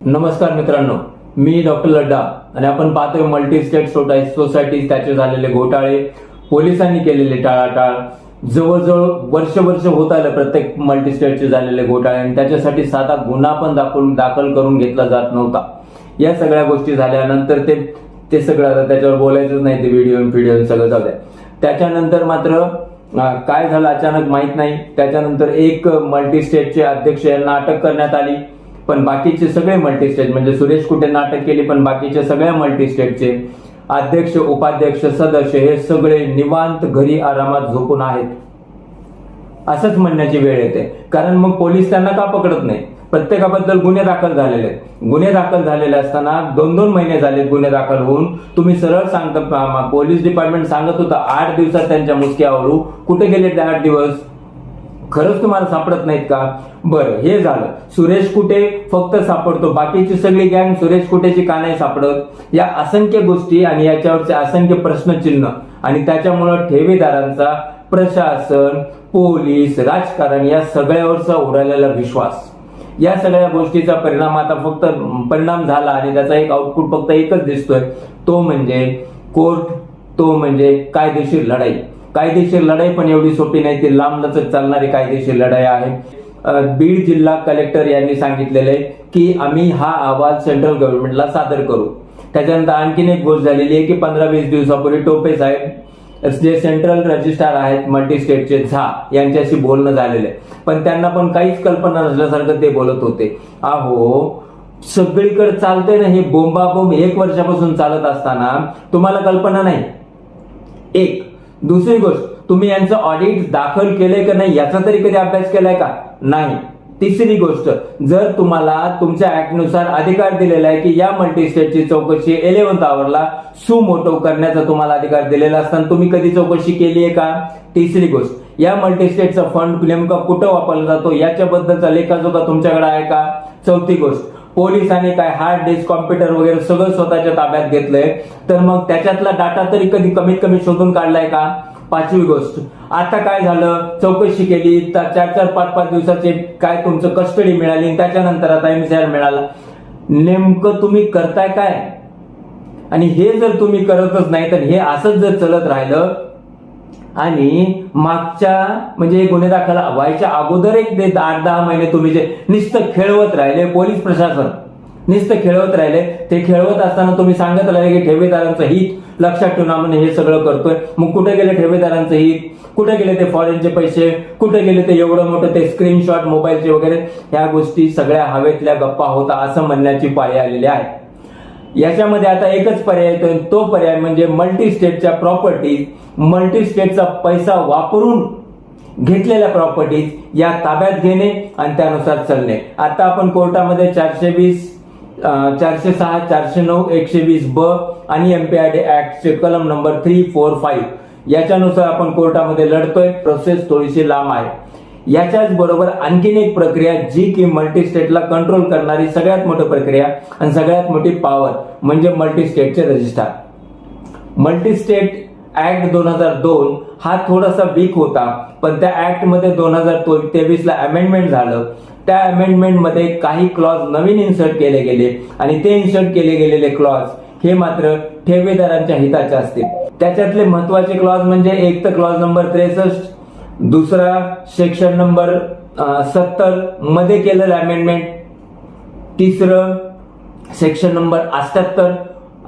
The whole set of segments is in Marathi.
नमस्कार मित्रांनो मी डॉक्टर लड्डा आणि आपण पाहतोय मल्टी स्टेट सोसायटी त्याचे झालेले घोटाळे पोलिसांनी केलेले टाळाटाळ. जवळजवळ वर्ष वर्ष होत आलं प्रत्येक मल्टी स्टेटचे झालेले घोटाळे आणि त्याच्यासाठी साधा गुन्हा पण दाखवून दाखल करून घेतला जात नव्हता. या सगळ्या गोष्टी झाल्यानंतर ते ते सगळं आता त्याच्यावर बोलायचंच नाही ते व्हिडिओ व्हिडिओ सगळं जाऊ द्या. त्याच्यानंतर मात्र काय झालं अचानक माहीत नाही. त्याच्यानंतर एक मल्टी स्टेटचे अध्यक्ष यांना अटक करण्यात आली. पण बाकीचे सगळे मल्टीस्टेट म्हणजे सुरेश कुठे नाटक केली पण बाकीचे सगळ्या मल्टीस्टेटचे अध्यक्ष उपाध्यक्ष सदस्य हे सगळे निवांत घरी आरामात झोपून आहेत. असंच म्हणण्याची वेळ येते. कारण मग पोलीस त्यांना का पकडत नाही? प्रत्येकाबद्दल गुन्हे दाखल झालेले आहेत. गुन्हे दाखल झालेले असताना दोन दोन महिने झाले गुन्हे दाखल होऊन. तुम्ही सरळ सांगता पोलीस डिपार्टमेंट सांगत होतं आठ दिवसात त्यांच्या मुसक्यावरू कुठे गेले ते आठ दिवस? खरंच तुम्हाला सापडत नाहीत का? बरं हे झालं. सुरेश कुटे फक्त सापडतो. बाकीची सगळी गँग सुरेश कुटेची का नाही सापडत? या असंख्य गोष्टी आणि याच्यावरचे असंख्य प्रश्नचिन्ह आणि त्याच्यामुळं ठेवीदारांचा प्रशासन पोलीस राजकारण या सगळ्यावरचा उडालेला विश्वास. या सगळ्या गोष्टीचा परिणाम आता फक्त परिणाम झाला आणि त्याचा एक आउटपुट फक्त एकच दिसतोय. तो म्हणजे कोर्ट तो म्हणजे कायदेशीर लढाई. कायदेशीर लढाई पण एवढी सोपी नाही ती लांब लचक चालणारी कायदेशीर लढाई आहे. बीड जिल्हा कलेक्टर यांनी सांगितलेलं आहे की आम्ही हा अहवाल सेंट्रल गव्हर्नमेंटला सादर करू. त्याच्यानंतर आणखीन एक गोष्ट झालेली आहे की पंधरा वीस दिवसापूर्वी टोपे साहेब जे सेंट्रल रजिस्ट्रार आहेत मल्टी स्टेटचे झा यांच्याशी बोलणं झालेलं आहे. पण त्यांना पण काहीच कल्पना नसल्यासारखं ते बोलत होते. अहो सगळीकडे चालतंय ना हे बोंबाबोंब एक वर्षापासून चालत असताना तुम्हाला कल्पना नाही? एक. दुसरी गोष्ट तुम्ही यांचं ऑडिट दाखल केलंय का नाही याचा तरी कधी अभ्यास केलाय का? नाही. तिसरी गोष्ट जर तुम्हाला तुमच्या ऍक्टनुसार अधिकार दिलेला आहे की या मल्टी स्टेटची चौकशी इलेव्हन्थ आवरला सुमोटो करण्याचा तुम्हाला अधिकार दिलेला असताना तुम्ही कधी चौकशी केली आहे का? तिसरी गोष्ट या मल्टी स्टेटचा फंड नेमका कुठं वापरला जातो? याच्याबद्दलचा लेखाजोखा तुमच्याकडे आहे का? चौथी गोष्ट पोलिसांनी काय हार्ड डिस्क कॉम्प्युटर वगैरे सगळं स्वतःच्या ताब्यात घेतलंय. तर मग त्याच्यातला डाटा तरी कधी कमीत कमी शोधून काढलाय का? पाचवी गोष्ट. आता काय झालं? चौकशी केली. तर चार चार पाच पाच दिवसाचे काय तुमचं कस्टडी मिळाली त्याच्यानंतर आता एमसीआर मिळाला. नेमकं तुम्ही करताय काय? आणि हे जर तुम्ही करतच नाही तर हे असंच जर चलत राहिलं आणि मागच्या म्हणजे गुन्हे दाखल व्हायच्या अगोदर एक ते आठ दहा महिने तुम्ही जे नुसतं खेळवत राहिले पोलीस प्रशासन नुसतं खेळवत राहिले ते खेळवत असताना तुम्ही सांगत राहिले की ठेवीदारांचं हित लक्षात ठेवून आपण हे सगळं करतोय. मग कुठे गेले ठेवीदारांचं हित? कुठे गेले ते फॉरेनचे पैसे? कुठे गेले ते एवढं मोठं ते स्क्रीनशॉट मोबाईलचे वगैरे? ह्या गोष्टी सगळ्या हवेतल्या गप्पा होता असं म्हणण्याची पाळी आलेली आहे. याच्यामध्ये आता एकच पर्याय येतोय तो पर्याय म्हणजे मल्टी स्टेटच्या प्रॉपर्टीज मल्टी स्टेटचा पैसा वापरून घेतलेल्या प्रॉपर्टीज या ताब्यात घेणे आणि त्यानुसार चालणे. आता आपण कोर्टामध्ये चारशे वीस चारशे सहा चारशे नऊ एकशे वीस ब आणि एमपीआयडी ऍक्टचे कलम नंबर थ्री फोर फाईव्ह याच्यानुसार आपण कोर्टामध्ये लढतोय. प्रोसेस थोडीशी लांब आहे. याच्याच बरोबर आणखीन एक प्रक्रिया जी की मल्टी स्टेटला कंट्रोल करणारी सगळ्यात मोठी प्रक्रिया आणि सगळ्यात मोठी पॉवर म्हणजे मल्टी स्टेटचे रजिस्ट्रार मल्टी स्टेट ऍक्ट दोन हजार दोन हा थोडासा वीक होता पण त्या ऍक्टमध्ये दोन हजार तेवीस ला अमेंडमेंट झालं. त्या अमेंडमेंटमध्ये काही क्लॉज नवीन इन्सर्ट केले गेले आणि ते इन्सर्ट केले गेलेले क्लॉज हे मात्र ठेवीदारांच्या हिताचे असतील. त्याच्यातले महत्त्वाचे क्लॉज म्हणजे एक तर क्लॉज नंबर त्रेसष्ट दुसरा सेक्शन नंबर सत्तरमध्ये केलेलं अमेंडमेंट तिसरं सेक्शन नंबर अठ्याहत्तर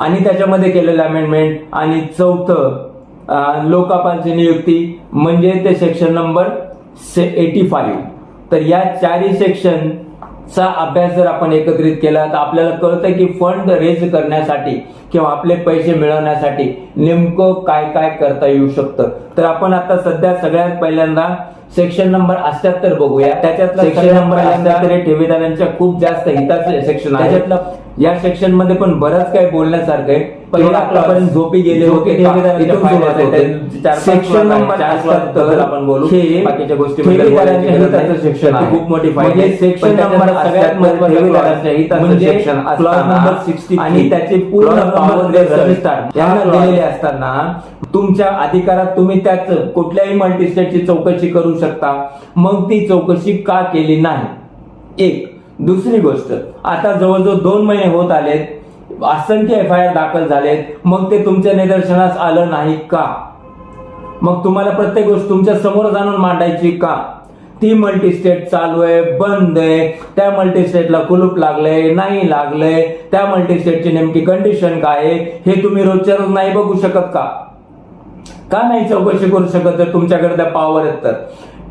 आणि त्याच्यामध्ये केलेलं अमेंडमेंट आणि चौथं लोकापालची लोकपालची नियुक्ती म्हणजे ते सेक्शन नंबर से एटी फाईव्ह तर या चारही सेक्शन चा अभ्यास जर आपण एकत्रित केला तर आपल्याला कळतं की फंड रेज करण्यासाठी किंवा आपले पैसे मिळवण्यासाठी नेमकं काय काय करता येऊ शकतं? तर आपण आता सध्या सगळ्यात पहिल्यांदा सेक्शन नंबर अठ्याहत्तर बघूया. त्याच्यातलं सेक्शन नंबर हे ठेवीदारांच्या खूप जास्त हिताचे सेक्शन आहे त्याच्यातलं या सेक्शनमध्ये पण बरंच काही बोलण्यासारखं आहे. पहिला आपल्यापर्यंत झोपी गेले होते. सेक्शन नंबर आपण बोलू. बाकीच्या गोष्टी सेक्शन खूप मोठी फायदे सेक्शन नंबर सगळ्यात महत्वाचं ठेवीदारांच्या हिताचं सेक्शन क्लॉज नंबर सिक्स्टी आणि त्याचे पूर्ण पॉवर यांना दिलेले असताना तुमच्या अधिकारात तुम्ही त्याच कुठल्याही मल्टी स्टेटची चौकशी करू शकता. मग ती चौकशी का केली नाही? एक. दुसरी गोष्ट आता जवळजवळ दोन महिने होत आलेत असंख्य एफ आय आर दाखल झालेत मग ते तुमच्या निदर्शनास आलं नाही का? मग तुम्हाला प्रत्येक गोष्ट तुमच्यासमोर जाणून मांडायची का? ती मल्टी स्टेट चालू आहे बंद आहे त्या मल्टी स्टेटला कुलूप लागलंय नाही लागलंय त्या मल्टी स्टेटची नेमकी कंडिशन काय आहे हे तुम्ही रोजच्या रोज नाही बघू शकत का? का नाही चौकशी करू शकत जर तुमच्याकडे त्या पॉवर आहेत तर?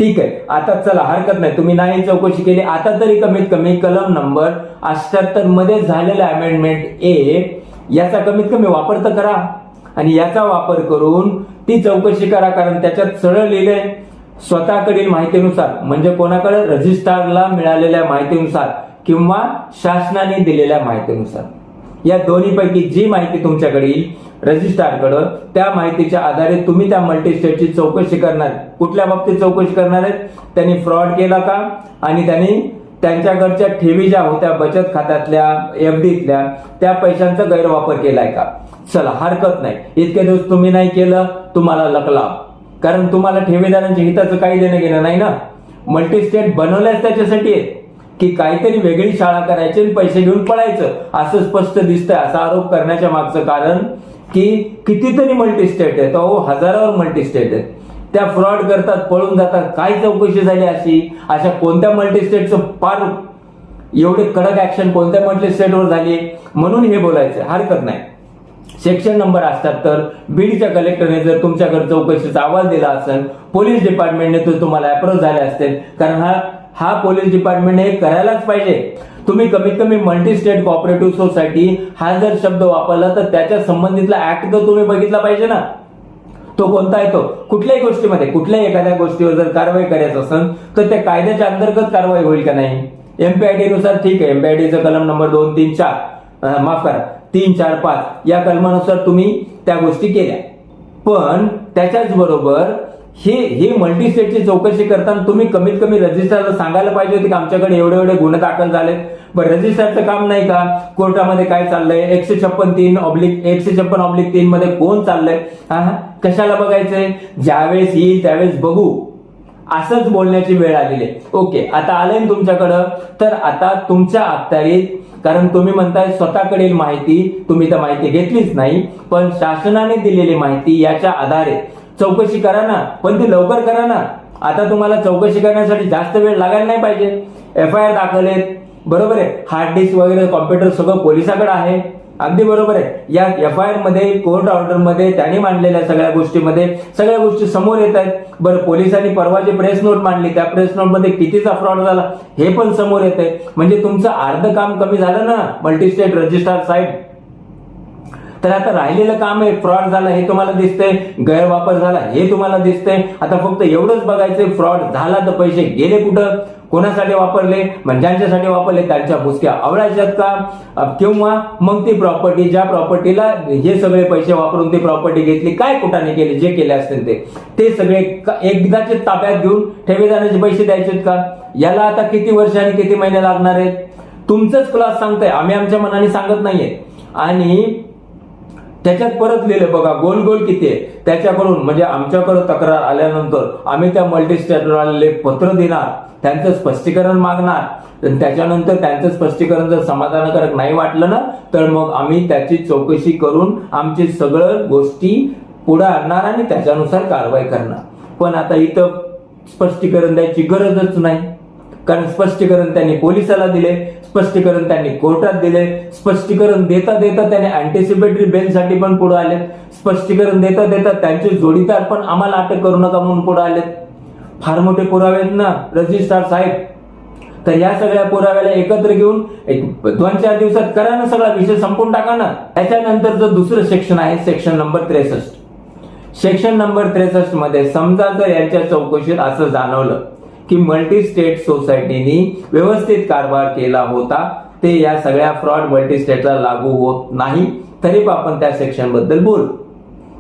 ठीक आहे. आता चला हरकत नाही. तुम्ही नाही चौकशी केली. आता तरी कमीत कमी कलम नंबर अठ्याहत्तरमध्ये झालेला अमेंडमेंट ए याचा कमीत कमी वापर तर करा. आणि याचा वापर करून ती चौकशी करा कारण त्याच्यात सरळ लिहिले स्वतःकडील माहितीनुसार म्हणजे कोणाकडे रजिस्ट्रारला मिळालेल्या माहितीनुसार किंवा शासनाने दिलेल्या माहितीनुसार. या दोन्हीपैकी जी माहिती तुमच्याकडे येईल रजिस्ट्रारकडं त्या माहितीच्या आधारे तुम्ही त्या मल्टी स्टेटची चौकशी करणार. कुठल्या बाबतीत चौकशी करणार आहेत? त्यांनी फ्रॉड केला का? आणि त्यांनी त्यांच्याकडच्या ठेवी ज्या होत्या बचत खात्यातल्या एफ डीतल्या त्या पैशांचा गैरवापर केलाय का? चला हरकत नाही. इतके दिवस तुम्ही नाही केलं तुम्हाला लकला. कारण तुम्हाला ठेवीदारांच्या हिताचं काही देणं घेणं नाही ना? मल्टी स्टेट बनवल्याच त्याच्यासाठी. आहे की काहीतरी वेगळी शाळा करायची आणि पैसे घेऊन पळायचं. असं स्पष्ट दिसतंय असा आरोप करण्याच्या मागचं कारण की कितीतरी मल्टी स्टेट आहेत. अहो हजारावर मल्टी स्टेट आहेत. त्या फ्रॉड करतात पळून जातात. काय चौकशी झाली अशी? अशा कोणत्या मल्टी स्टेटचं फार एवढे कडक ऍक्शन कोणत्या मल्टी स्टेटवर झाली? म्हणून हे बोलायचं. हरकत नाही. सेक्शन नंबर असतात तर बीडच्या कलेक्टरने जर तुमच्याकडे चौकशीचा अहवाल दिला असेल पोलीस डिपार्टमेंटने तर तुम्हाला अप्रोच झाले असतील. कारण हा हा पोलीस डिपार्टमेंटने हे करायलाच पाहिजे. तुम्ही कमीत कमी मल्टी स्टेट कॉपरेटिव्ह सोसायटी हा जर शब्द वापरला तर त्याच्या संबंधितला ऍक्ट तर तुम्ही बघितला पाहिजे ना. तो कोणता येतो कुठल्याही गोष्टीमध्ये कुठल्याही एखाद्या गोष्टीवर जर कारवाई करायचं असेल तर त्या कायद्याच्या अंतर्गत कारवाई होईल का नाही? एमपीआयडी नुसार ठीक आहे. एमपीआयडीचा कलम नंबर दोन तीन चार माफ करा तीन चार पाच या कलमानुसार तुम्ही त्या गोष्टी केल्या. पण त्याच्याच बरोबर हे हे मल्टी स्टेटची चौकशी करताना तुम्ही कमीत कमी रजिस्ट्रारला सांगायला पाहिजे होते की आमच्याकडे एवढे एवढे गुन्हे दाखल झालेत. पण रजिस्ट्रारचं काम नाही का? कोर्टामध्ये काय चाललंय? एकशे छप्पन तीन ऑब्लिक एकशे छप्पन ऑब्लिक तीन मध्ये कोण चाललंय? कशाला बघायचंय? ज्यावेळेस येईल त्यावेळेस बघू. असंच बोलण्याची वेळ आलेली आहे. ओके आता आलंय ना तुमच्याकडं? तर आता तुमच्या अखत्यारीत कारण तुम्ही म्हणताय स्वतःकडील माहिती तुम्ही तर माहिती घेतलीच नाही पण शासनाने दिलेली माहिती याच्या आधारे चौकशी करा ना. पण ती लवकर करा ना. आता तुम्हाला चौकशी करण्यासाठी जास्त वेळ लागायला नाही पाहिजे. एफ आय आर दाखल आहेत बरोबर आहे? हार्ड डिस्क वगैरे कॉम्प्युटर सगळं पोलिसाकडे आहे. अगदी बरोबर आहे. या एफ आय आरमध्ये कोर्ट ऑर्डरमध्ये त्यांनी मांडलेल्या सगळ्या गोष्टीमध्ये सगळ्या गोष्टी समोर येत आहेत. बरं पोलिसांनी परवा जी प्रेस नोट मांडली. त्या प्रेस नोटमध्ये कितीचा फ्रॉड झाला हे पण समोर येत आहे. म्हणजे तुमचं अर्ध काम कमी झालं ना मल्टी स्टेट रजिस्ट्रार साहेब. तर आता राहिलेलं काम आहे फ्रॉड झालं हे तुम्हाला दिसतंय गैरवापर झाला हे तुम्हाला दिसतंय. आता फक्त एवढंच बघायचंय फ्रॉड झाला तर पैसे गेले कुठं? कोणासाठी वापरले? ज्यांच्यासाठी वापरले त्यांच्या भुसक्या आवडायच्यात का? किंवा मग ती प्रॉपर्टी ज्या प्रॉपर्टीला हे सगळे पैसे वापरून ती प्रॉपर्टी घेतली काय कुठाने केले जे केले असतील ते? ते सगळे एकदाचे ताब्यात घेऊन ठेवीदाराचे पैसे द्यायचेत का? याला आता किती वर्ष आणि किती महिने लागणार आहेत? तुमचंच क्लास सांगताय आम्ही आमच्या मनाने सांगत नाहीये. आणि त्याच्यात परत लिहिलं बघा गोल गोल किती आहे. त्याच्याकडून म्हणजे आमच्याकडे तक्रार आल्यानंतर आम्ही त्या मल्टी स्टेटवाले पत्र देणार त्यांचं स्पष्टीकरण मागणार त्याच्यानंतर त्यांचं स्पष्टीकरण जर समाधानकारक नाही वाटलं ना तर मग आम्ही त्याची चौकशी करून आमची सगळं गोष्टी पुढे आणणार आणि त्याच्यानुसार कारवाई करणार. पण आता इथं स्पष्टीकरण द्यायची गरजच नाही. कारण स्पष्टीकरण त्यांनी पोलिसाला दिले स्पष्टीकरण त्यांनी कोर्टात दिले स्पष्टीकरण देता देता त्याने अँटिसिपेटरी बेलसाठी पण पुढे आले स्पष्टीकरण देता देता त्यांचे जोडीदार पण आम्हाला अटक करू नका म्हणून पुढे आलेत. फार मोठे पुरावे आहेत ना रजिस्ट्रार साहेब? तर या सगळ्या पुराव्याला एकत्र घेऊन एक दोन चार दिवसात करा ना सगळा विषय संपून टाका ना. त्याच्यानंतरचं दुसरं सेक्शन आहे सेक्शन नंबर त्रेसष्ट. सेक्शन नंबर त्रेसष्टमध्ये समजा जर यांच्या चौकशीत असं जाणवलं की मल्टी स्टेट सोसायटीनी व्यवस्थित कारभार केला होता. ते या सगळ्या फ्रॉड मल्टी स्टेटला लागू होत नाही. तरी पण आपण त्या सेक्शनबद्दल बोलू.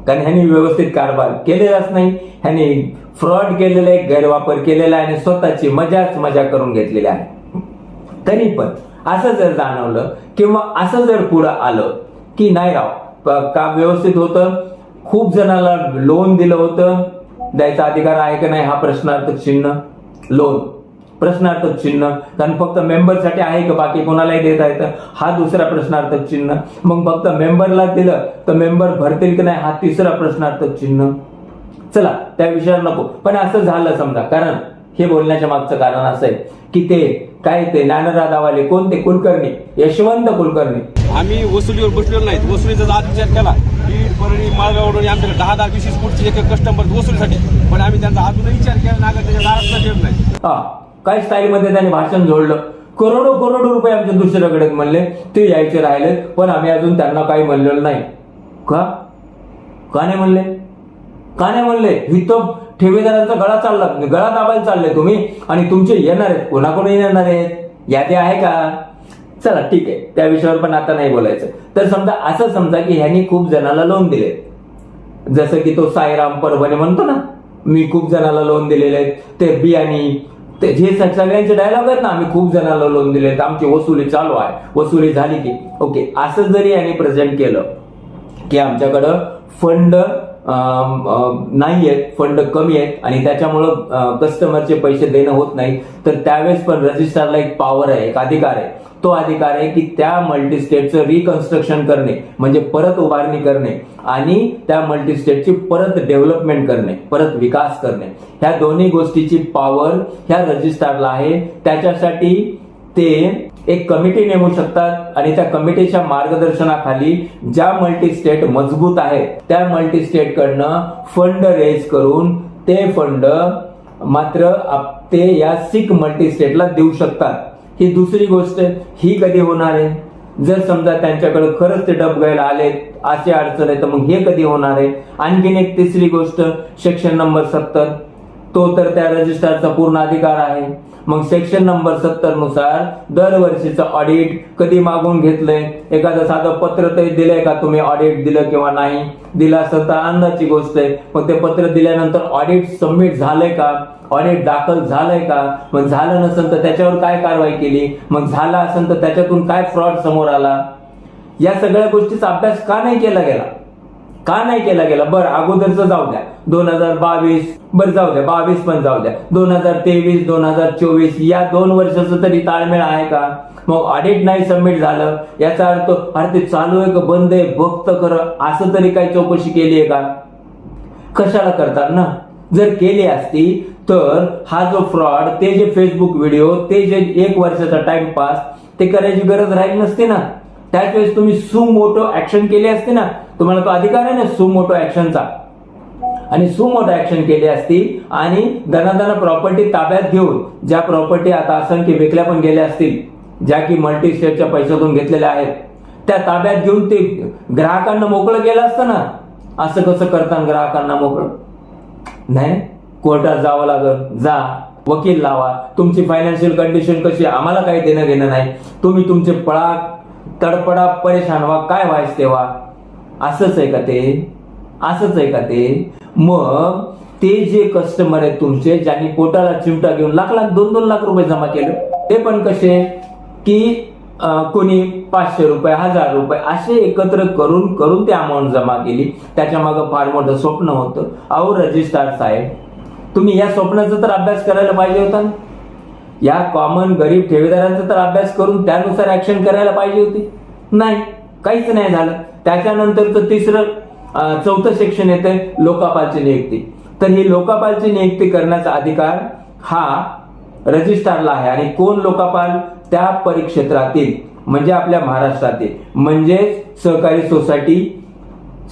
कारण ह्यांनी व्यवस्थित कारभार केलेलाच नाही. ह्यांनी फ्रॉड केलेला आहे गैरवापर केलेला आहे आणि स्वतःची मजाच मजा करून घेतलेली आहे. तरी पण असं जर जाणवलं किंवा असं जर पुढं आलं की नाही राव काम व्यवस्थित होतं खूप जणाला लोन दिलं होतं द्यायचा अधिकार आहे का नाही हा प्रश्नार्थक चिन्ह. लोन. प्रश्नार्थक चिन्ह. कारण फक्त मेंबरसाठी आहे का बाकी कोणालाही देता येतं? हा दुसरा प्रश्नार्थक चिन्ह. मग फक्त मेंबरला दिलं तर मेंबर भरतील की नाही? हा तिसरा प्रश्नार्थक चिन्ह. चला त्या विषयावर नको. पण असं झालं समजा. कारण हे बोलण्याच्या मागचं कारण असं आहे की ते काय ते ज्ञानराधावाले कोणते कुलकर्णी? यशवंत कुलकर्णी. आम्ही वसुलीवर बसलेलो नाहीत. वसुलीचा आज विचार केला बीड परळी माळगावडून आमच्याकडे दहा दहा वीस फूटचे एक कस्टमर वसुलीसाठी. पण आम्ही त्यांचा अजूनही विचार केला नागर त्याच्या दारात गेलो नाही हा काय स्टाईलमध्ये त्याने भाषण जोडलं? करोडो करोडो रुपये आमच्या दुसऱ्याकडे म्हणले ते यायचे राहिले पण आम्ही अजून त्यांना काही म्हणलेलं नाही. का? का नाही म्हणले? का नाही म्हणले? इथं ठेवीदारांचा गळा चालला गळा दाबायला चालले तुम्ही आणि तुमचे येणार आहेत कोणाकडून येणार आहेत? यादी आहे का? चला ठीक आहे. त्या विषयावर पण आता नाही बोलायचं. तर समजा असं समजा की ह्यांनी खूप जणाला लोन दिले. जसं की तो साईराम परभणे म्हणतो ना मी खूप जणाला लोन दिलेले आहेत. ते बियाणी ते जे सगळ्यांचे डायलॉग आहेत ना आम्ही खूप जणाला लोन दिले आमची वसुली चालू आहे. वसुली झाली की. ओके असं जरी यांनी प्रेझेंट केलं की आमच्याकडं फंड नाही आहेत फंड कमी आहेत आणि त्याच्यामुळं कस्टमरचे पैसे देणं होत नाही. तर त्यावेळेस पण रजिस्ट्रारला एक पॉवर आहे एक अधिकार आहे. तो अधिकार आहे की त्या मल्टी स्टेटचं रिकन्स्ट्रक्शन करणे म्हणजे परत उभारणी करणे आणि त्या मल्टी स्टेटची परत डेव्हलपमेंट करणे परत विकास करणे. ह्या दोन्ही गोष्टीची पॉवर ह्या रजिस्ट्रारला आहे. त्याच्यासाठी ते एक कमिटी नेमू शकतात आणि त्या कमिटीच्या मार्गदर्शनाखाली ज्या मल्टी स्टेट मजबूत आहेत त्या मल्टी स्टेट कडनं फंड रेज करून ते फंड मात्र आप- ते या सिख मल्टी स्टेटला देऊ शकतात. ही दुसरी गोष्ट ही कधी होणार आहे? जर समजा त्यांच्याकडे खरंच ते डब घ्यायला आले अशी अडचण आहे तर मग हे कधी होणार आहे? आणखीन एक तिसरी गोष्ट सेक्शन नंबर सत्तर. तो तर त्या रजिस्ट्रारचा पूर्ण अधिकार आहे. मग सेक्शन नंबर सत्तरनुसार दरवर्षीचं ऑडिट कधी मागून घेतलंय? एखादं साधं पत्र तरी दिलंय का तुम्ही ऑडिट दिलं किंवा नाही? दिलं असं तर अंदाची गोष्ट आहे. मग ते पत्र दिल्यानंतर ऑडिट सबमिट झालंय का? ऑडिट दाखल झालंय का? मग झालं नसेल तर त्याच्यावर काय कारवाई केली? मग झालं असेल तर त्याच्यातून काय फ्रॉड समोर आला? या सगळ्या गोष्टीचा अभ्यास का नाही केला गेला? का नाही केला गेला? बरं अगोदरचं जाऊ द्या. दोन हजार बावीस बरं जाऊ द्या. बावीस पण जाऊ द्या. दोन हजार तेवीस दोन हजार चोवीस या दोन वर्षाचं तरी ताळमेळ आहे का? मग ऑडिट नाही सबमिट झालं याचा अर्थ अरे ते चालू आहे का? बंद आहे भक्त कर असं तरी काही चौकशी केली आहे का? कशाला करतात ना? जर केली असती तर हा जो फ्रॉड ते जे फेसबुक व्हिडिओ ते जे एक वर्षाचा टाइमपास ते करायची गरज राहील नसती ना. त्याच वेळेस तुम्ही सुमोटो ऍक्शन केली असते ना. तुम्हाला तो अधिकार आहे ना सुमोटो ऍक्शनचा आणि सुमोटो ऍक्शन केली असती आणि दनादना प्रॉपर्टी ताब्यात घेऊन ज्या प्रॉपर्टी आता असंख्य विकल्या पण गेल्या असतील ज्या की मल्टी स्टेटच्या पैशातून घेतलेल्या आहेत त्या ताब्यात घेऊन ते ग्राहकांना मोकळं केलं असतं ना. असं कसं करताना ग्राहकांना मोकळं? नाही कोर्टात जावं लागल. जा वकील लावा. तुमची फायनान्शियल कंडिशन कशी आम्हाला काही देणं घेणं नाही. तुम्ही तुमचे पळा तडपडा परेशान व्हा. काय व्हायच तेव्हा? असंच आहे का ते? असंच आहे का ते? मग ते जे कस्टमर आहेत तुमचे ज्यांनी पोटाला चिमटा घेऊन लाख लाख दोन दोन लाख रुपये जमा केले ते पण कसे? की कोणी पाचशे रुपये हजार रुपये असे एकत्र करून करून ते अमाऊंट जमा केली. त्याच्या मागं फार मोठं स्वप्न होतं. अहो रजिस्ट्रार साहेब तुम्ही या स्वप्नाचा तर अभ्यास करायला पाहिजे होता या कॉमन गरीब ठेवीदारांचा तर अभ्यास करून त्यानुसार ऍक्शन करायला पाहिजे होती. नाही काहीच नाही झालं. त्याच्यानंतरचं तिसरं चौथं सेक्शन येते लोकापालची नियुक्ती. तर ही लोकापालची नियुक्ती करण्याचा अधिकार हा रजिस्ट्रारला आहे. आणि कोण लोकापाल? त्या परिक्षेत्रातील म्हणजे आपल्या महाराष्ट्रातील. म्हणजेच सहकारी सोसायटी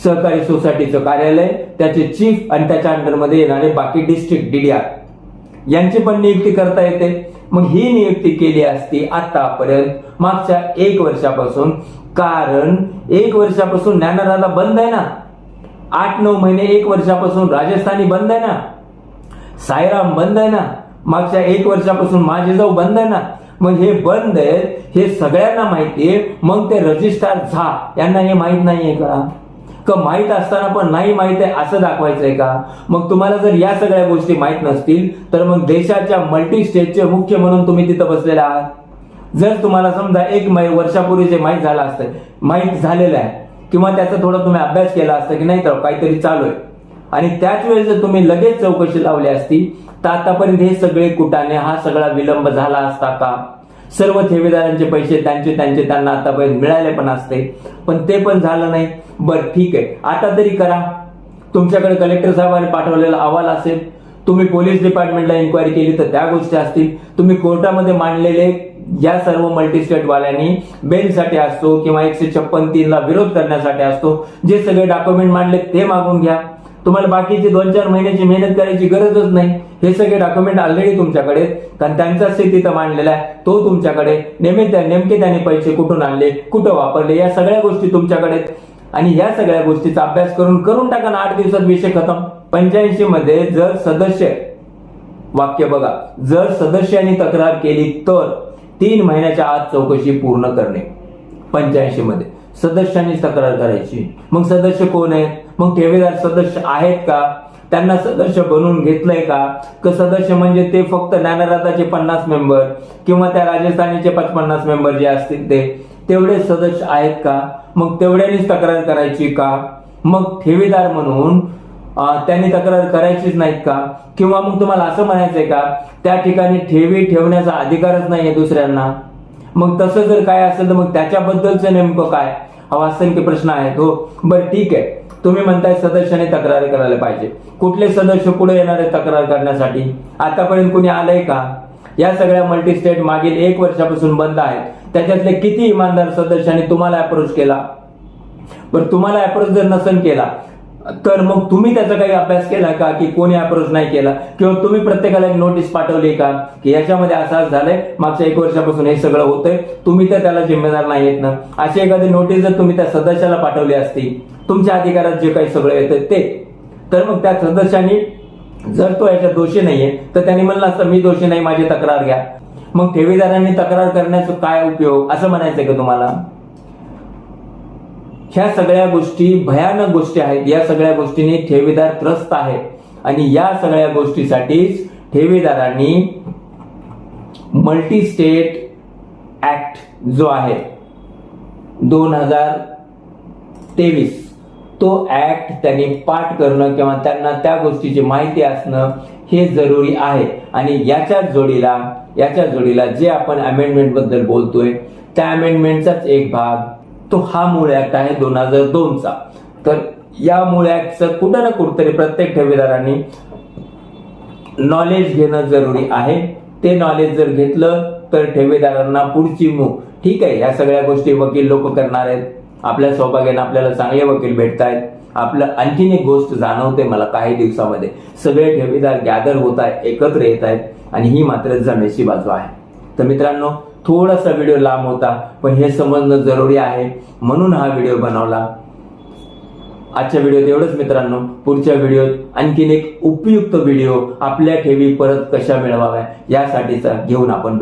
सहकारी सोसायटीचं कार्यालय त्याचे चीफ आणि त्याच्या अंडरमध्ये येणारे बाकी डिस्ट्रिक्ट डीडीआर यांची पण नियुक्ती करता येते. मग ही नियुक्ती केली असती आतापर्यंत मागच्या एक वर्षापासून कारण एक वर्षापासून ज्ञानराधा बंद आहे ना. आठ नऊ महिने एक वर्षापासून राजस्थानी बंद आहे ना. सायराम बंद आहे ना. मागच्या एक वर्षापासून माझे जाऊ बंद आहे ना. मग हे बंद आहेत हे सगळ्यांना माहिती आहे. मग ते रजिस्ट्रार झा. यांना हे माहीत नाहीये का? का माहीत असताना पण नाही माहीत आहे असं दाखवायचं आहे का? मग तुम्हाला जर या सगळ्या गोष्टी माहीत नसतील तर मग देशाच्या मल्टी स्टेटचे मुख्य म्हणून तुम्ही तिथं बसलेला आहात. जर तुम्हाला समजा एक मै वर्षापूर्वी जे माहीत झालं असतं माहीत झालेलं आहे किंवा त्याचा थोडा तुम्ही अभ्यास केला असता की नाही तर काहीतरी चालू आहे. आणि त्याच वेळेस जर तुम्ही लगेच चौकशी लावली असती तर आतापर्यंत हे सगळे कुटाने हा सगळा विलंब झाला असता का? सर्व ठेवीदारांचे पैसे त्यांचे त्यांचे त्यांना आतापर्यंत मिळाले पण असते. पण ते पण झालं नाही. बरं ठीक आहे. आता तरी करा. तुमच्याकडे कलेक्टर साहेबांनी पाठवलेला अहवाल असेल. तुम्ही पोलीस डिपार्टमेंटला इन्क्वायरी केली तर त्या गोष्टी असतील. तुम्ही कोर्टामध्ये मांडलेले या सर्व मल्टीस्टेटवाल्यांनी बेलसाठी असतो किंवा एकशे छप्पन तीनला विरोध करण्यासाठी असतो. जे सगळे डॉक्युमेंट मांडले ते मागून घ्या. तुम्हाला बाकीची दोन चार महिन्याची मेहनत करायची गरजच नाही. हे सगळे डॉक्युमेंट ऑलरेडी तुमच्याकडे कारण त्यांचा स्थिती तिथं मांडलेला आहे. तो तुमच्याकडे नेमके नेमके त्याने पैसे कुठून आणले? कुठं वापरले? या सगळ्या गोष्टी तुमच्याकडे आणि या सगळ्या गोष्टीचा अभ्यास करून करून टाका ना. आठ दिवसात विषय खतम. पंच्याऐंशी मध्ये जर सदस्य वाक्य बघा. जर सदस्यांनी तक्रार केली तर तीन महिन्याच्या आत चौकशी पूर्ण करणे. पंच्याऐंशी मध्ये. सदस्यांनी तक्रार करायची. मग सदस्य कोण आहेत? मग ठेवीदार सदस्य आहेत का? त्यांना सदस्य बनवून घेतलंय का? का सदस्य म्हणजे ते फक्त ज्ञानराजाचे पन्नास मेंबर किंवा त्या राजस्थानीचे पन्नास मेंबर जे असतील ते. तेवढे सदस्य आहेत का? मग तेवढ्यानेच तक्रार करायची का? मग ठेवीदार म्हणून त्यांनी तक्रार करायचीच नाहीत का? किंवा मग तुम्हाला असं म्हणायचंय का त्या ठिकाणी ठेवी ठेवण्याचा अधिकारच नाहीये दुसऱ्यांना? मग तसं जर काय असेल तर मग त्याच्याबद्दलचं नेमकं काय? हा असंख्य प्रश्न आहे. हो बरं ठीक आहे. तुम्ही म्हणताय सदस्याने तक्रार करायला पाहिजे. कुठले सदस्य पुढे येणार आहे तक्रार करण्यासाठी? आतापर्यंत कुणी आलंय का? या सगळ्या मल्टी स्टेट मागील एक वर्षापासून बंद आहेत. त्याच्यातले किती इमानदार सदस्यांनी तुम्हाला अप्रोच केला? बरं तुम्हाला अप्रोच जर नसन केला तर मग तुम्ही त्याचा काही अभ्यास केला का? की कोणी अप्रोच नाही केला? किंवा तुम्ही प्रत्येकाला एक नोटीस पाठवली का? की याच्यामध्ये असं झालंय मागच्या एक वर्षापासून हे सगळं होतंय तुम्ही तर त्याला जिम्मेदार नाही येत ना? अशी एखादी नोटीस जर तुम्ही त्या सदस्याला पाठवली असती तुमच्या अधिकारात जे काही सगळं येतं ते. तर मग त्या सदस्यांनी जर तो याच्यात दोषी नाहीये तर त्यांनी म्हणलं असतं मी दोषी नाही माझी तक्रार घ्या. मग ठेवीदारांनी तक्रार करण्याचा काय उपयोग? असं म्हणायचंय का तुम्हाला? ह्या सगळ्या गोष्टी भयानक गोष्टी आहेत. या सगळ्या गोष्टीने ठेवीदार त्रस्त आहेत. आणि या सगळ्या गोष्टीसाठीच ठेवीदारांनी मल्टी स्टेट ऍक्ट जो आहे दोन हजार तेवीस तो ऍक्ट त्यांनी पाठ करणं किंवा त्यांना त्या गोष्टीची माहिती असणं हे जरुरी आहे. आणि याच्या जोडीला याच्या जोडीला जे आपण अमेंडमेंटबद्दल बोलतोय त्या अमेंडमेंटचाच एक भाग तो हा मूळ ऍक्ट आहे दोन हजार दोनचा. तर या मूळ ऍक्टचं कुठं ना कुठंतरी प्रत्येक ठेवीदारांनी नॉलेज घेणं जरुरी आहे. ते नॉलेज जर घेतलं तर ठेवीदारांना पुढची मूव ठीक आहे या सगळ्या गोष्टी वकील लोक करणार आहेत. आपल्या सौभाग्याने आपल्याला चांगले वकील भेटत आहेत आपलं आणखीन एक गोष्ट जाणवते मला काही दिवसामध्ये. सगळे ठेवीदार गॅदर होत आहेत एकत्र येत आहेत आणि ही मात्र जमेची बाजू आहे. तर मित्रांनो थोडासा व्हिडिओ लांब होता पण हे समजणं जरुरी आहे. म्हणून हा व्हिडिओ बनवला. आजच्या व्हिडिओत एवढंच मित्रांनो. पुढच्या व्हिडिओत आणखीन एक उपयुक्त व्हिडिओ आपल्या ठेवी परत कशा मिळवाव्या यासाठीचा घेऊन आपण